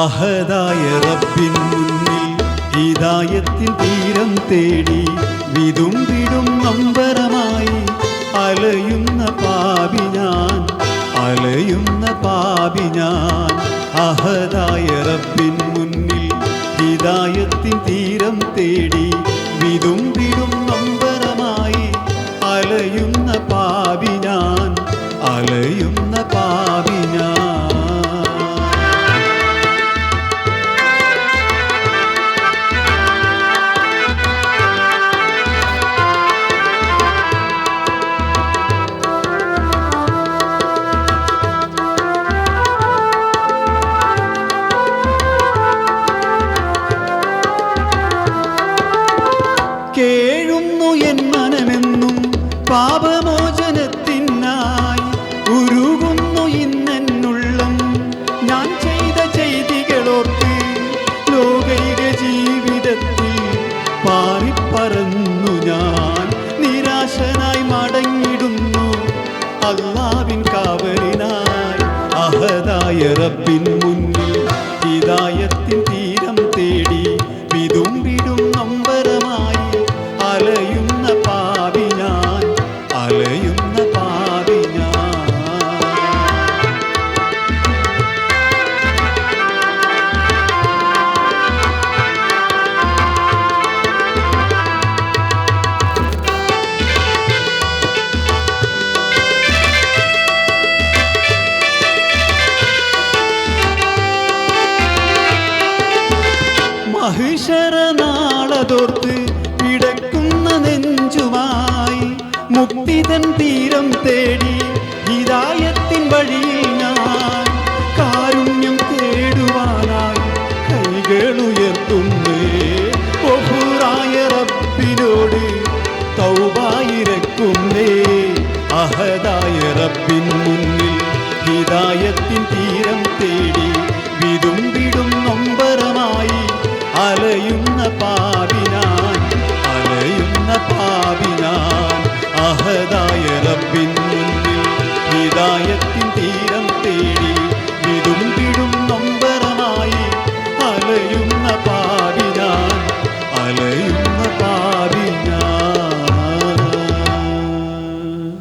അഹദായ റബ്ബിൻ മുന്നിൽ ഹിദായത്തിൻ തീരം തേടി വിതുമ്പിടും നമ്പരമായി. അലയുന്ന പാപി ഞാൻ അലയുന്ന പാപി ഞാൻ. അഹദായ റബ്ബിൻ മുന്നിൽ ഹിദായത്തിൻ തീരം തേടി വിതുമ്പിടും നമ്പരമായി. അലയുന്ന പാപമോചനത്തിനായി ഉരുകുന്നു ഇന്നെന്നുള്ളം. ഞാൻ ചെയ്ത ചെയ്തികളോർത്ത് ലോകൈക ജീവിതത്തിൽ പാറിപ്പറന്നു ഞാൻ. നിരാശനായി മടങ്ങിടുന്നു അള്ളാവിൻ കാവലിനായി. അഹദായ റബ്ബിൻ മുന്നിൽ ഹിതായത്തിൻ തീരം മഹിഷര നാളതോർത്ത് പിടക്കുന്ന നെഞ്ചുമായി മുക്തിതൻ തീരം തേടി